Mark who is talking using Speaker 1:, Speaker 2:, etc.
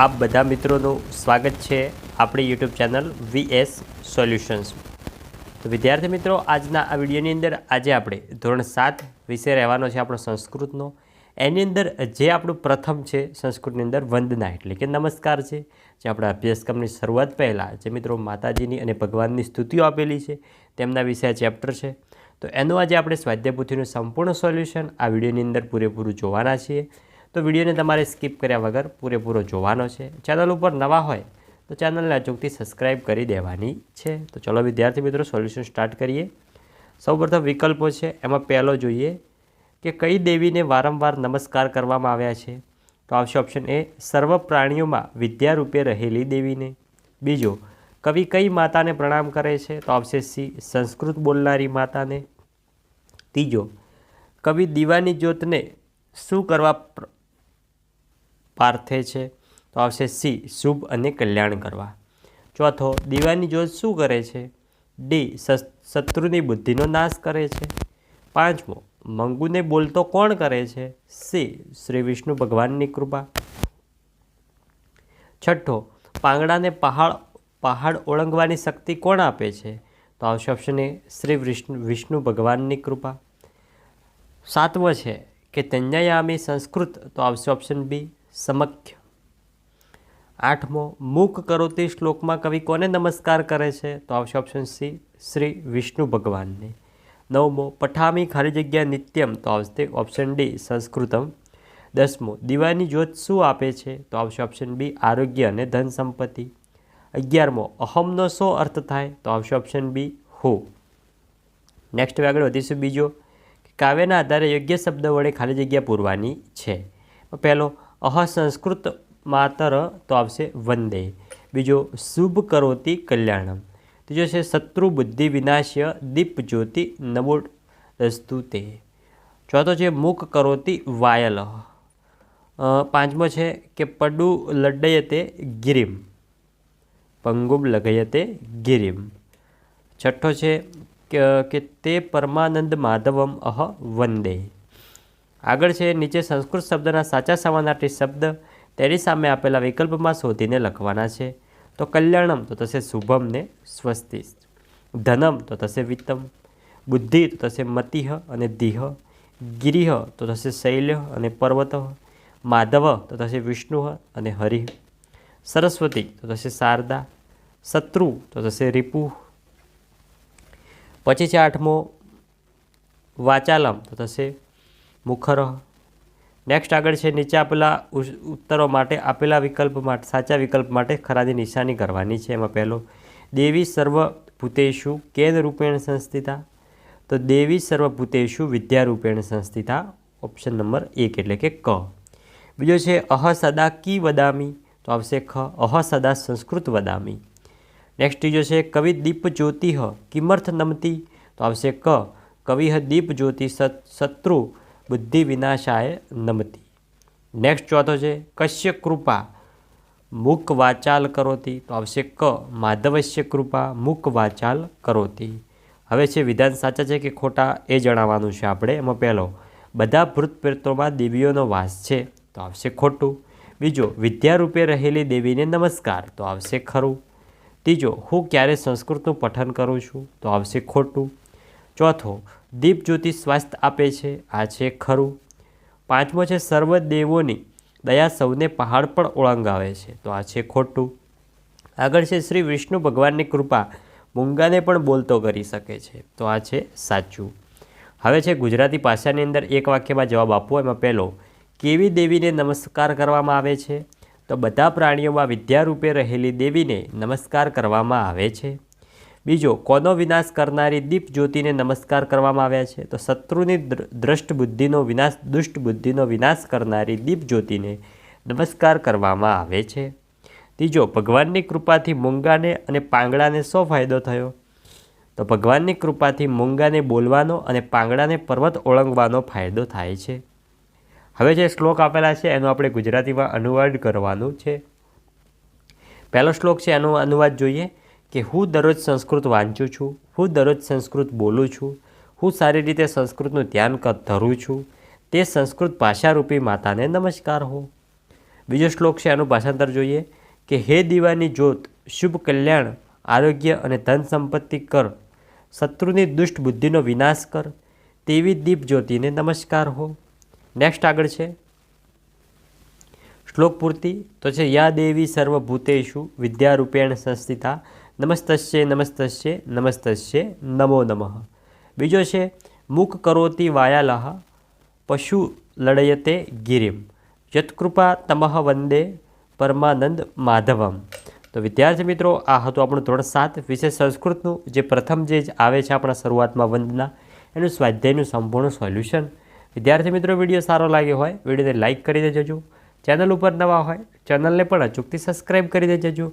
Speaker 1: આપ બધા મિત્રોનું સ્વાગત છે આપણી યુટ્યુબ ચેનલ વીએસ સોલ્યુશન્સ. તો વિદ્યાર્થી મિત્રો, આજના આ વિડીયોની અંદર આજે આપણે ધોરણ સાત વિષય રહેવાનો છે આપણો સંસ્કૃતનો. એની અંદર જે આપણું પ્રથમ છે સંસ્કૃતની અંદર વંદના એટલે કે નમસ્કાર છે, જે આપણા અભ્યાસક્રમની શરૂઆત પહેલાં જે મિત્રો માતાજીની અને ભગવાનની સ્તુતિઓ આપેલી છે, તેમના વિશે આ ચેપ્ટર છે. તો એનું આજે આપણે સ્વાધ્યાયપુથીનું સંપૂર્ણ સોલ્યુશન આ વિડીયોની અંદર પૂરેપૂરું જોવાના છીએ. તો વિડીયોને તમારે સ્કીપ કર્યા વગર પૂરેપૂરો જોવાનો છે. ચેનલ ઉપર નવા હોય તો ચેનલને અચૂકથી સબસ્ક્રાઇબ કરી દેવાની છે. તો ચલો વિદ્યાર્થી મિત્રો, સોલ્યુશન સ્ટાર્ટ કરીએ. સૌપ્રથમ વિકલ્પો છે. એમાં પહેલો જોઈએ કે કઈ દેવીને વારંવાર નમસ્કાર કરવામાં આવ્યા છે. તો આવશે ઓપ્શન એ સર્વ પ્રાણીઓમાં વિદ્યારૂપે રહેલી દેવીને. બીજો, કવિ કઈ માતાને પ્રણામ કરે છે? તો આવશે સી સંસ્કૃત બોલનારી માતાને. ત્રીજો, કવિ દીવાની જ્યોતને શું કરવા પાર્થે છે. તો આવશે સી, શુભ અને કલ્યાણ કરવા. ચોથો, દીવાની જ્યોત શું કરે છે? ડી શત્રુની બુદ્ધિનો નાશ કરે છે. પાંચમો, મંગુને બોલતો કોણ કરે છે? સી, શ્રી વિષ્ણુ ભગવાનની કૃપા. છઠ્ઠો, પાંગડાને પહાડ પહાડ ઓળંગવાની શક્તિ કોણ આપે છે? તો આવશે ઓપ્શન એ, શ્રી વિષ્ણુ વિષ્ણુ ભગવાનની કૃપા. સાતમો છે, કે તન્યાયામી સંસ્કૃત, તો આવશે ઓપ્શન બી. સમખ્ય આઠમો મુખ કરોતી શ્લોકમાં કવિ કોને નમસ્કાર કરે છે? તો આવશે ઓપ્શન સી શ્રી વિષ્ણુ ભગવાનને. નવમો, પઠામી ખાલી જગ્યા નિત્યમ. તો આવશે ઓપ્શન ડી સંસ્કૃતમ. દસમો દીવાની જ્યોત શું આપે છે? તો આવશે ઓપ્શન બી આરોગ્ય અને ધન સંપત્તિ. અગિયારમો, અહમનો શો અર્થ થાય? તો આવશે ઓપ્શન બી હો. નેક્સ્ટ આગળ વધીશું બીજો કાવ્યના આધારે યોગ્ય શબ્દ વડે ખાલી જગ્યા પૂરવાની છે. પહેલો અહ સંસ્કૃત માતર તો આવશે વંદે. બીજો શુભ કરોતી કલ્યાણમ. ત્રીજો છે શત્રુ બુદ્ધિ વિનાશ્ય દીપ જ્યોતિ નમો રસ્તુ તે. ચોથો છે મુખ કરોતી વાયલ. પાંચમો છે કે પડુ લડયતે ગિરિમ. પંગુબ લગયતે ગિરિમ. છઠ્ઠો છે કે તે પરમાનંદ માધવમ અહ વંદે. આગળ છે, નીચે સંસ્કૃત શબ્દના સાચા સમાનાર્થી શબ્દ. તેની સામે આપેલા વિકલ્પમાં શોધીને લખવાના છે. તો કલ્યાણમ, તો થશે શુભમ ને સ્વસ્તિ ધનમ, તો થશે વિત્તમ. બુદ્ધિ, તો થશે મતિહ અને દિહ. ગિરિહ, તો થશે શૈલ્ય અને પર્વત. માધવ, તો થશે વિષ્ણુ અને હરિ. સરસ્વતી, તો થશે શારદા. શત્રુ, તો થશે રિપુ. પછી છે આઠમો, વાચાલમ, તો થશે મુખર. નેક્સ્ટ આગળ છે, નીચે આપેલા ઉત્તરો માટે, આપેલા વિકલ્પ માટે, સાચા વિકલ્પ માટે ખરાની નિશાની કરવાની છે. એમાં પહેલો, દેવી સર્વભૂતેશુ કેન રૂપેણ સંસ્થિતા. તો દેવી સર્વભૂતેષુ વિદ્યારૂપેણ સંસ્થિતા ઓપ્શન નંબર એક એટલે કે ક. બીજો છે, અહ સદા કી વદામી. તો આવશે ખ, અહ સદા સંસ્કૃત વદામી. નેક્સ્ટ ત્રીજો છે, કવિ દીપ જ્યોતિહ કિમર્થ નમતી. તો આવશે ક, કવિ દીપ જ્યોતિ શત્રુ બુદ્ધિ વિનાશાય નમતી. નેક્સ્ટ ચોથો છે, કશ્ય કૃપા. મુક વાચાલ કરોતી, તો આવશે ક. માધવશ્ય કૃપા મુક વાચાલ કરોતી. હવે છે, વિધાન સાચા છે કે ખોટા એ જણાવવાનું છે આપણે. એમાં પહેલો, બધા ભૂત પ્રેતોમાં દેવીઓનો વાસ છે, તો આવશે ખોટું. બીજો, વિદ્યારૂપે રહેલી દેવીને નમસ્કાર, તો આવશે ખરું. ત્રીજો, હું ક્યારે સંસ્કૃતનું પઠન કરું છું, તો આવશે ખોટું. ચોથો દીપ જ્યોતિ સ્વાસ્થ્ય આપે છે. આ છે ખરું. પાંચમો છે સર્વ દેવોની દયા સૌને પહાડ પણ ઓળંગાવે છે. તો આ છે ખોટું. આગળ છે શ્રી વિષ્ણુ ભગવાનની કૃપા. મૂંગાને પણ બોલતો કરી શકે છે. તો આ છે સાચું. હવે છે ગુજરાતી ભાષાની અંદર એક વાક્યમાં જવાબ આપવો. એમાં પહેલો, કેવી દેવીને નમસ્કાર કરવામાં આવે છે? તો બધા પ્રાણીઓમાં વિદ્યારૂપે રહેલી દેવીને નમસ્કાર કરવામાં આવે છે. બીજો, કોનો વિનાશ કરનારી દીપ જ્યોતિને નમસ્કાર કરવામાં આવ્યા છે? તો શત્રુની દ્ર- દ્રષ્ટ બુદ્ધિનો વિનાશ દુષ્ટ બુદ્ધિનો વિનાશ કરનારી દીપ જ્યોતિને નમસ્કાર કરવામાં આવે છે. ત્રીજો, ભગવાનની કૃપાથી મૂંગાને અને પાંગડાને શો ફાયદો થયો? તો ભગવાનની કૃપાથી મૂંગાને બોલવાનો અને પાંગડાને પર્વત ઓળંગવાનો ફાયદો થાય છે. હવે જે શ્લોક આપેલા છે, એનો આપણે ગુજરાતીમાં અનુવાદ કરવાનું છે. પહેલો શ્લોક છે, એનો અનુવાદ જોઈએ. કે હું દરરોજ સંસ્કૃત વાંચું છું, હું દરરોજ સંસ્કૃત બોલું છું, હું સારી રીતે સંસ્કૃતનું ધ્યાન ધરું છું, તે સંસ્કૃત ભાષારૂપી માતાને નમસ્કાર હો. બીજો શ્લોક છે, આનું ભાષાંતર જોઈએ કે, હે દીવાની જ્યોત, શુભ કલ્યાણ, આરોગ્ય અને ધન સંપત્તિ કર, શત્રુની દુષ્ટ બુદ્ધિનો વિનાશ કર, તેવી દીપ જ્યોતિને નમસ્કાર હો. નેક્સ્ટ આગળ છે. શ્લોક પૂર્તિ, તો છે, યા દેવી સર્વભૂતેશુ વિદ્યારૂપેણ સંસ્થિતા નમસ્તસ્ય નમસ્તસ્ય નમસ્તસ્ય, નમો નમઃ. બીજો છે, મુખ કરોતી વાયાલહ પશુ લડયતે ગિરિમ. યત્કૃપા તમઃ વંદે પરમાનંદ માધવમ. તો વિદ્યાર્થી મિત્રો, આ હતું આપણું ધોરણ સાત, વિશેષ સંસ્કૃતનું જે પ્રથમ જે આવે છે આપણા શરૂઆતમાં વંદના, એનું સ્વાધ્યાયનું સંપૂર્ણ સોલ્યુશન. વિદ્યાર્થી મિત્રો, વીડિયો સારો લાગ્યો હોય, વિડીયોને લાઇક કરી દેજો. ચેનલ ઉપર નવા હોય, ચેનલને પણ અચૂકથી સબસ્ક્રાઈબ કરી દેજો.